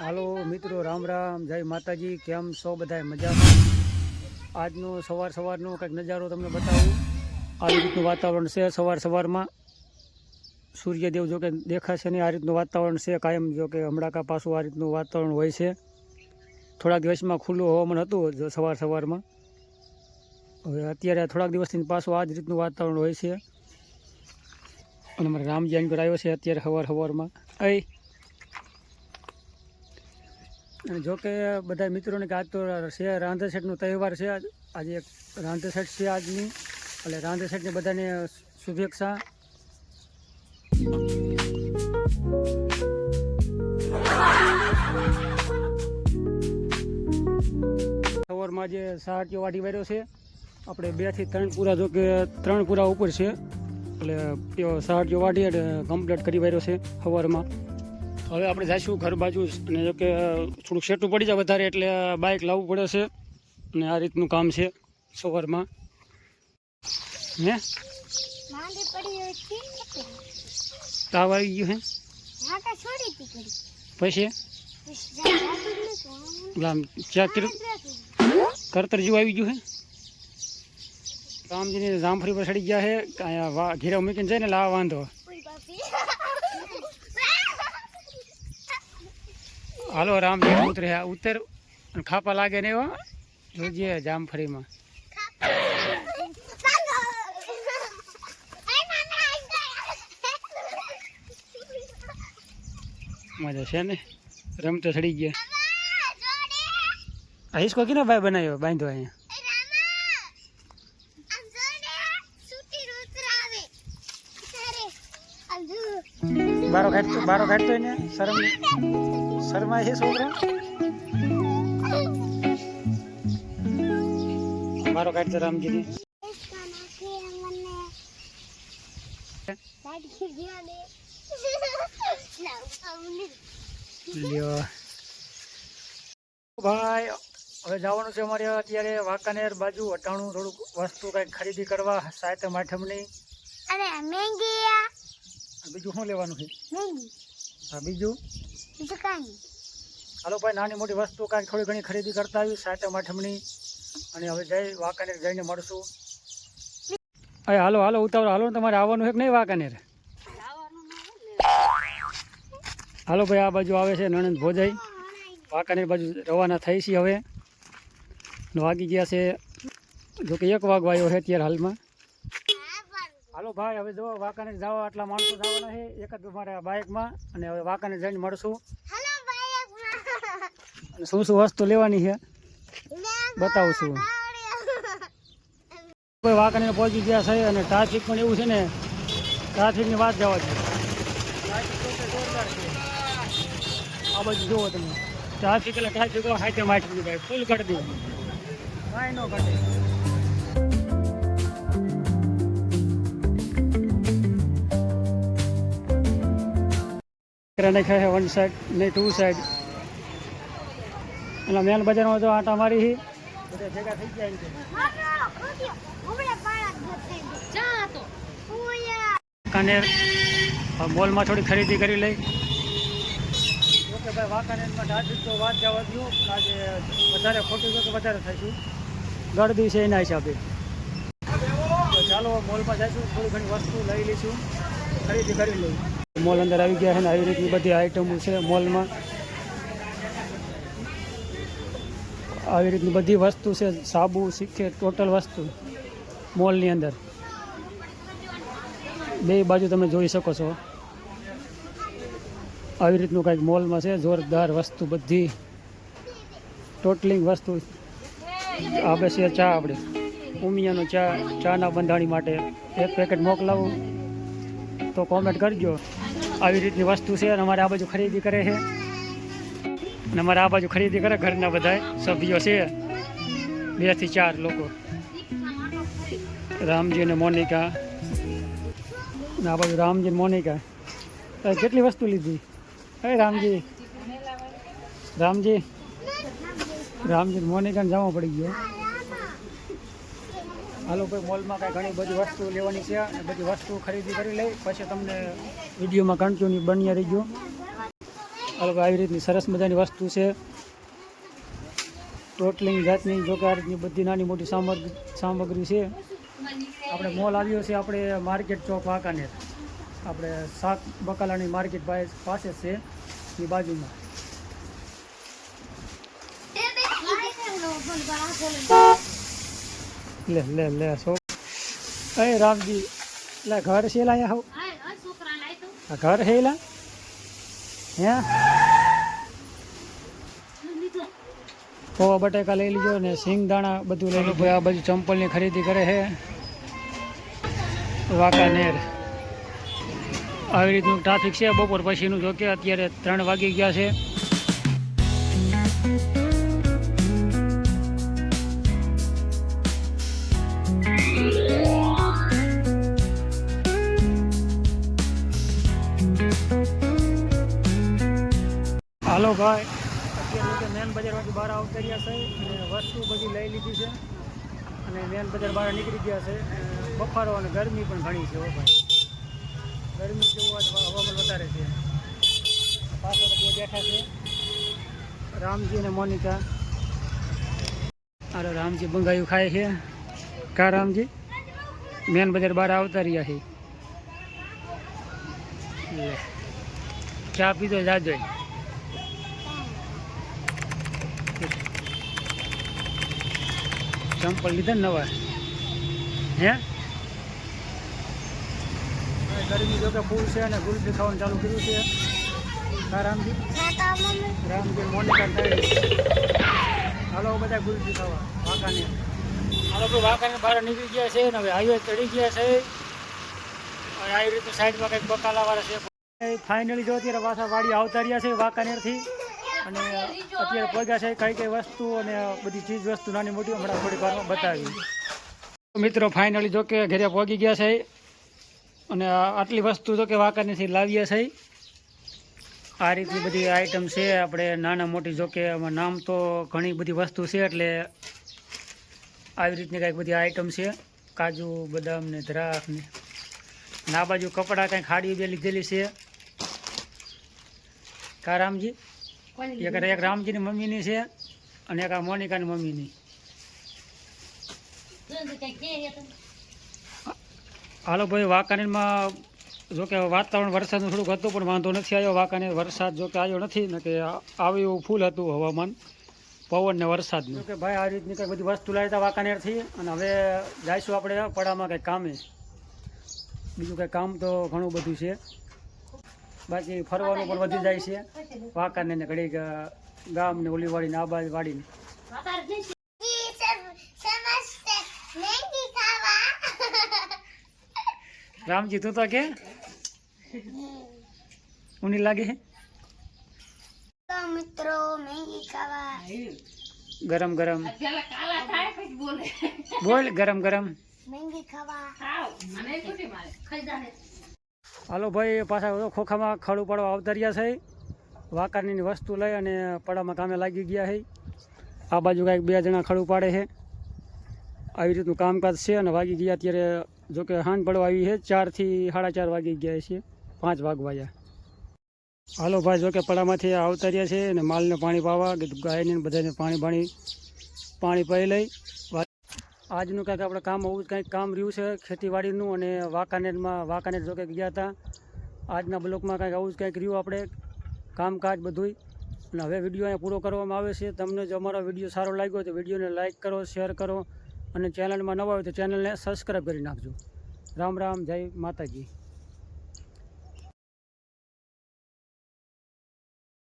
હાલો મિત્રો, રામ રામ, જય માતાજી, કેમ છો બધા મજામાં? આજનો સવાર સવારનો કંઈક નજારો તમને બતાવું. આવી રીતનું વાતાવરણ છે સવાર સવારમાં. સૂર્યદેવ જો કે દેખાશે નહીં, આ રીતનું વાતાવરણ છે કાયમ, જો કે હમણાં પાછું આ રીતનું વાતાવરણ હોય છે. થોડાક દિવસમાં ખુલ્લું હવામાન હતું જો સવાર સવારમાં. હવે અત્યારે થોડાક દિવસથી પાછું આ જ રીતનું વાતાવરણ હોય છે. અને અમારે રામજી પર આવ્યો છે અત્યારે સવાર સવારમાં. અહીં જો કે બધા મિત્રોને કે આજ તો છે રાંધેસેટનો તહેવાર છે આજ- આજે એક રાંધેસેટ છે આજની. એટલે રાંધેસેટને બધાને શુભેચ્છા. સવારમાં જે સાહાટીઓ વાટી વાર્યો છે, આપણે બેથી ત્રણ પૂરા જો કે ત્રણ પૂરા ઉપર છે. એટલે સાહાટીઓ વાટી એટલે કમ્પ્લીટ કરી વાર્યો છે સવારમાં. હવે આપણે જઈશું ઘર બાજુ અને જો કે થોડુંક સેટું પડી જાય વધારે એટલે બાઇક લાવવું પડે છે. અને આ રીતનું કામ છે સવારમાં. હે. તાવ આવી ગયું હે? પછી? આમ ચેક કર્યું આમ રાખી. કરતર જેવું આવી ગયું હે? રામજીને જામફળી પર ચડી ગયા છે ઘેરા મૂકીને જાય ને લાવા વાંધો હાલો રામજી ઉતરે ઉતર્યા ઉતર અને ખાપા લાગે ને એવા? જોજે જામફળીમાં. મજા છે ને? રમતો ચડી ગયા. રામા, હિસકો કિનો ભાઈ બનાવ્યો? બાંધો અહીંયા. બારો કાઢતો એને શરમ શરમા છે છોકરા? બારો કાઢતો રામગીરી ભાઈ હવે જવાનું છે અમારે અત્યારે વાંકાનેર બાજુ અટાણું થોડુંક વસ્તુ કંઈક ખરીદી કરવા સાતમ આઠમની. અને બીજું શું લેવાનું છે? મેંગી. હા બીજું? બીજું કાંઈ હાલો ભાઈ નાની મોટી વસ્તુ કાંઈ થોડી ઘણી ખરીદી કરતા આવી સાતમ આઠમની. અને હવે જઈ વાંકાનેર જઈને મળશું. અરે હાલો હાલો ઉતાવળ. હાલો તમારે આવવાનું છે કે નહીં વાંકાનેર? હાલો ભાઈ આ બાજુ આવે છે નણંદ ભોજાઈ. વાંકાનેર બાજુ રવાના થઈ છે હવે. વાગી ગયા છે જો કે એક વાગવા આવ્યો છે અત્યારે હાલમાં. હાલો ભાઈ હવે જો વાંકાનેર જાવ આટલા માણસો જવાના છે. એક જ મારા બાઇકમાં અને હવે વાંકાનેર જઈને મળશું. શું શું વસ્તુ લેવાની છે? બતાવું છું. કોઈ વાંકાનેર પહોંચી ગયા છે અને ટ્રાફિક પણ એવું છે ને ટ્રાફિકની વાત જવા દે. છે આ બાજુ જુઓ તમે. ટ્રાફિક એટલે ટ્રાફિક હાથે માઠી ભાઈ ફૂલ કરી દઉં કાંઈ ન ઘટે. નાખ્યા છે વન સાઈડ ને ટુ સાઈડ એટલે મેન બજારમાં તો આટા મારી છે. બધા ભેગા થઈ ગયા છે વાંકાનેર મોલમાં થોડી ખરીદી કરી લઈ. ઓકે ભાઈ વાકાનેરમાં ટ્રાફિક તો વાત જવા દો આજે વધારે ખોટું તો વધારે થઈશું ગળદી છે એના હિસાબે. તો ચાલો મોલમાં જઈશું, થોડી ઘણી વસ્તુ લઈ લઈશું. ખરીદી કરી લઈ મોલ અંદર આવી ગયા છે ને આવી રીતની બધી આઈટમો છે મોલમાં. આવી રીતની બધી વસ્તુ છે, સાબુ, સિક્કે ટોટલ વસ્તુ મોલની અંદર. બે બાજુ તમે જોઈ શકો છો. આવી રીતનું કંઈક મોલમાં છે, જોરદાર વસ્તુ બધી. ટોટલિંગ વસ્તુ. આપણે છે ચા આપણે. ઉમિયાનો ચા, ચાના બંધાણી માટે. એક પેકેટ મોકલાવું. તો કોમેન્ટ કરજો. આવી રીતની વસ્તુ છે અને અમારે આ બાજુ ખરીદી કરે છે. અને અમારે આ બાજુ ખરીદી કરે, ઘરના બધા સભ્યો છે. બેથી ચાર લોકો. રામજી અને મોનિકા. અને આ બાજુ રામજી અને મોનિકા. તો કેટલી વસ્તુ લીધી? હે રામજી. રામજી. રામજી અને મોનિકાને જવા પડી ગયો. હાલો ભાઈ, મોલમાં કાંઈ ઘણી બધી વસ્તુ લેવાની છે અને બધી વસ્તુ ખરીદી કરી લઈ, પછી તમને વિડીયોમાં કન્ટિન્યુ બન્યા ગયો હાલો આવી રીતની સરસ મજાની વસ્તુ છે. ટોટલિંગ જાતની જો કે આ રીતની બધી નાની મોટી સામગ્રી સામગ્રી છે. આપણે મોલ આવ્યો છે, આપણે માર્કેટ ચોક વાંકાનેર. આપણે શાક બકાલાની માર્કેટ પાસે છે એની બાજુમાં. લે લે લે સો. અરે રામજી લે ઘર છે લાયા હો? આ ઘર છે લા હે? પૌવા બટેકા લઈ લીજો ને સિંગ દાણા બધું લઈ લીધું. આ બાજુ ચંપલની ખરીદી કરે છે વાંકાનેર આવી રીતનું ટ્રાફિક છે. બપોર પછીનું જોકે અત્યારે ત્રણ વાગી ગયા છે. ભાઈ અત્યારે તો મેન બજારમાંથી બહાર આવતા રહ્યા છે અને વસ્તુ બધી લઈ લીધી છે. અને મેન બજાર બહાર નીકળી ગયા છે. બફારો અને ગરમી પણ ઘણી છે હો ભાઈ. ગરમી જેવું આજ હવામાન વધારે છે. પાછળ બે બેઠા છે. રામજી અને મોનિકા. અરે રામજી બંગાયું ખાય છે. કા રામજી? મેન બજાર બહાર આવતા રહ્યા છે. ચા પીધો જાજો ચંપલ લીધા ને નવા. હે? ગરમી જો કે ફૂલ છે અને ગુલફી ખાવાનું ચાલુ કર્યું છે. હા રામજી? રામજી મોનિકા હાલો બધા ગુલફી ખાવા વાંકાને હાલો ભાઈ વાંકાને બહાર નીકળી ગયા છે ને હવે હાઈવે ચડી ગયા છે. અને આવી રીતે સાઈડમાં કંઈક બકાલાવાળા છે. ફાઇનલી જો અત્યારે પાછા વાડી આવતા રહ્યા છે વાંકાનેરથી અને અત્યારે પગ્યા છે કઈ કઈ વસ્તુ અને બધી ચીજ વસ્તુ નાની મોટી હમણાં થોડી વારમાં બતાવી. મિત્રો ફાઇનલી જો કે ઘરે પહોંચી ગયા છે. અને આટલી વસ્તુ જો કે વાંકાનેરથી લાવીએ છે. આ રીતની બધી આઈટમ છે. આપણે નાના મોટી જો કે નામ તો ઘણી બધી વસ્તુ છે એટલે આવી રીતની કાંઈક બધી આઈટમ છે. કાજુ બદામ ને દ્રાક્ષ ને ના બાજુ કપડાં કાંઈ ખાડી બે લીધેલી છે. કા રામજી? એક એક રામજીની મમ્મીની છે અને એક આ મોનિકાની મમ્મીની. હાલો ભાઈ વાંકાનેરમાં જો કે વાતાવરણ વરસાદનું થોડુંક હતું પણ વાંધો નથી આવ્યો. વાંકાનેર વરસાદ જો કે આવ્યો નથી ને કે આવ્યું એવું ફૂલ હતું હવામાન પવન ને વરસાદનું. કે ભાઈ આ રીતની કંઈક બધી વસ્તુ લાવી હતા વાંકાનેરથી અને હવે જઈશું આપણે પડામાં કંઈક કામે. બીજું કંઈ કામ તો ઘણું બધું છે. બાકી ફરવાનું પણ વધી જાય છે. વાંકાને ને ઘડીક ગામ ને ઓલી વાળીને આ બાજુ વાડીને રામજી તું તો કે? ઊની લાગે મિત્રો મેગી ખાવા. ગરમ ગરમ. બોલ. ગરમ ગરમ. મેંગી ખાવા. હાલો ભાઈ પાછા ખોખામાં ખડું પડવા આવતા રહ્યા છે. વાંકાની વસ્તુ લઈ અને પડામાં કામે લાગી ગયા છે. આ બાજુ કાંઈક બે જણા ખડું પાડે છે. આવી રીતનું કામકાજ છે અને વાગી ગયા અત્યારે જો કે હાંજ પડવા આવી છે. ચારથી સાડા ચાર વાગી ગયા છે. પાંચ વાગવાયા. હાલો ભાઈ જો કે પડામાંથી આવતા રહ્યા છે અને માલને પાણી પાવા, ગાયને બધાને પાણી પાણી પાણી પાઈ લઈ. આજનું કાંઈક આપણે કામ આવું કંઈક કામ રહ્યું છે ખેતીવાડીનું અને વાંકાનેરમાં, વાંકાનેર જો કંઈક ગયા હતા. આજના બ્લોકમાં કાંઈક આવું જ કંઈક રહ્યું આપણે. કામકાજ બધુંય. અને હવે વીડિયો અહીંયા પૂરો કરવામાં આવે છે. તમને જો અમારો વીડિયો સારો લાગ્યો તો વિડીયોને લાઇક કરો, શેર કરો અને ચેનલમાં નવા હોય તો ચેનલને સબસ્ક્રાઈબ કરી નાખજો. રામ રામ, જય માતાજી.